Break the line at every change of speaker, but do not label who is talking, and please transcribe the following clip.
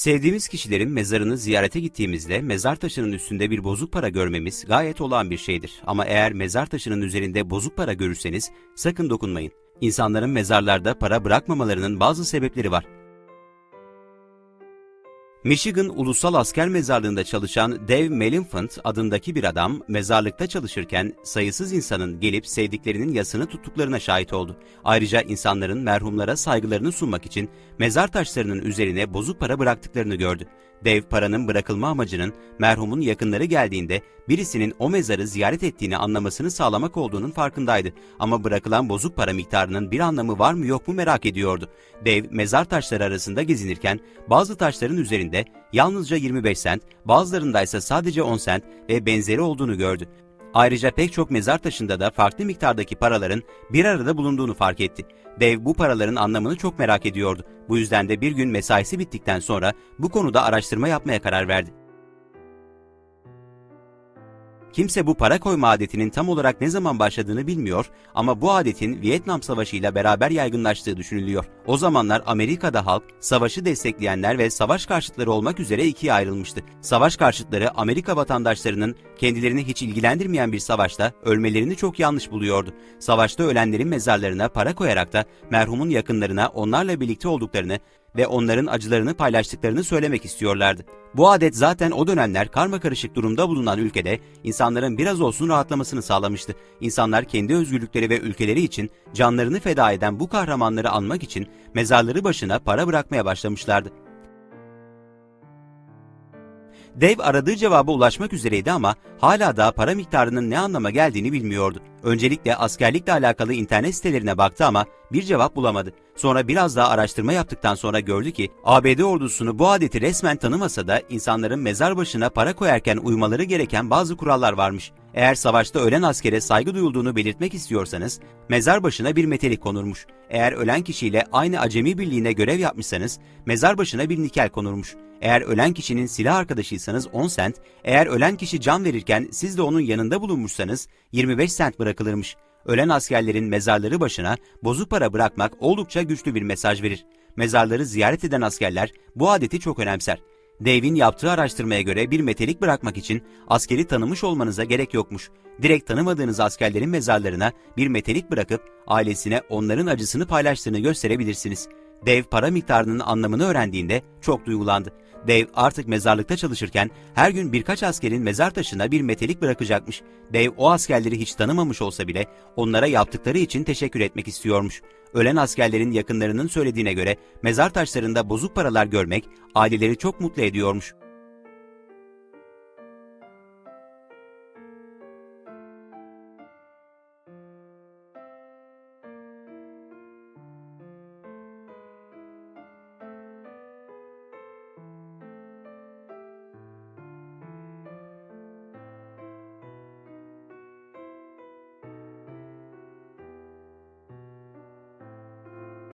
Sevdiğimiz kişilerin mezarını ziyarete gittiğimizde mezar taşının üstünde bir bozuk para görmemiz gayet olağan bir şeydir. Ama eğer mezar taşının üzerinde bozuk para görürseniz sakın dokunmayın. İnsanların mezarlarda para bırakmamalarının bazı sebepleri var. Michigan Ulusal Asker Mezarlığı'nda çalışan Dave Melinfant adındaki bir adam mezarlıkta çalışırken sayısız insanın gelip sevdiklerinin yasını tuttuklarına şahit oldu. Ayrıca insanların merhumlara saygılarını sunmak için mezar taşlarının üzerine bozuk para bıraktıklarını gördü. Dave paranın bırakılma amacının merhumun yakınları geldiğinde birisinin o mezarı ziyaret ettiğini anlamasını sağlamak olduğunun farkındaydı. Ama bırakılan bozuk para miktarının bir anlamı var mı yok mu merak ediyordu. Dave mezar taşları arasında gezinirken bazı taşların üzerinde yalnızca 25 sent, bazılarında ise sadece 10 sent ve benzeri olduğunu gördü. Ayrıca pek çok mezar taşında da farklı miktardaki paraların bir arada bulunduğunu fark etti. Dev bu paraların anlamını çok merak ediyordu. Bu yüzden de bir gün mesaisi bittikten sonra bu konuda araştırma yapmaya karar verdi. Kimse bu para koyma adetinin tam olarak ne zaman başladığını bilmiyor ama bu adetin Vietnam Savaşı ile beraber yaygınlaştığı düşünülüyor. O zamanlar Amerika'da halk savaşı destekleyenler ve savaş karşıtları olmak üzere ikiye ayrılmıştı. Savaş karşıtları Amerika vatandaşlarının kendilerini hiç ilgilendirmeyen bir savaşta ölmelerini çok yanlış buluyordu. Savaşta ölenlerin mezarlarına para koyarak da merhumun yakınlarına onlarla birlikte olduklarını ve onların acılarını paylaştıklarını söylemek istiyorlardı. Bu adet zaten o dönemler karma karışık durumda bulunan ülkede insanların biraz olsun rahatlamasını sağlamıştı. İnsanlar kendi özgürlükleri ve ülkeleri için canlarını feda eden bu kahramanları anmak için mezarları başına para bırakmaya başlamışlardı. Dave aradığı cevaba ulaşmak üzereydi ama hala daha para miktarının ne anlama geldiğini bilmiyordu. Öncelikle askerlikle alakalı internet sitelerine baktı ama bir cevap bulamadı. Sonra biraz daha araştırma yaptıktan sonra gördü ki ABD ordusunu bu adeti resmen tanımasa da insanların mezar başına para koyarken uymaları gereken bazı kurallar varmış. Eğer savaşta ölen askere saygı duyulduğunu belirtmek istiyorsanız mezar başına bir metelik konurmuş. Eğer ölen kişiyle aynı acemi birliğine görev yapmışsanız mezar başına bir nikel konurmuş. Eğer ölen kişinin silah arkadaşıysanız 10 sent, eğer ölen kişi can verirken siz de onun yanında bulunmuşsanız 25 sent bırakılırmış. Ölen askerlerin mezarları başına bozuk para bırakmak oldukça güçlü bir mesaj verir. Mezarları ziyaret eden askerler bu adeti çok önemser. Dave'in yaptığı araştırmaya göre bir metelik bırakmak için askeri tanımış olmanıza gerek yokmuş. Direkt tanımadığınız askerlerin mezarlarına bir metelik bırakıp ailesine onların acısını paylaştığını gösterebilirsiniz. Dave para miktarının anlamını öğrendiğinde çok duygulandı. Dave artık mezarlıkta çalışırken her gün birkaç askerin mezar taşına bir metelik bırakacakmış. Dave o askerleri hiç tanımamış olsa bile onlara yaptıkları için teşekkür etmek istiyormuş. Ölen askerlerin yakınlarının söylediğine göre mezar taşlarında bozuk paralar görmek aileleri çok mutlu ediyormuş.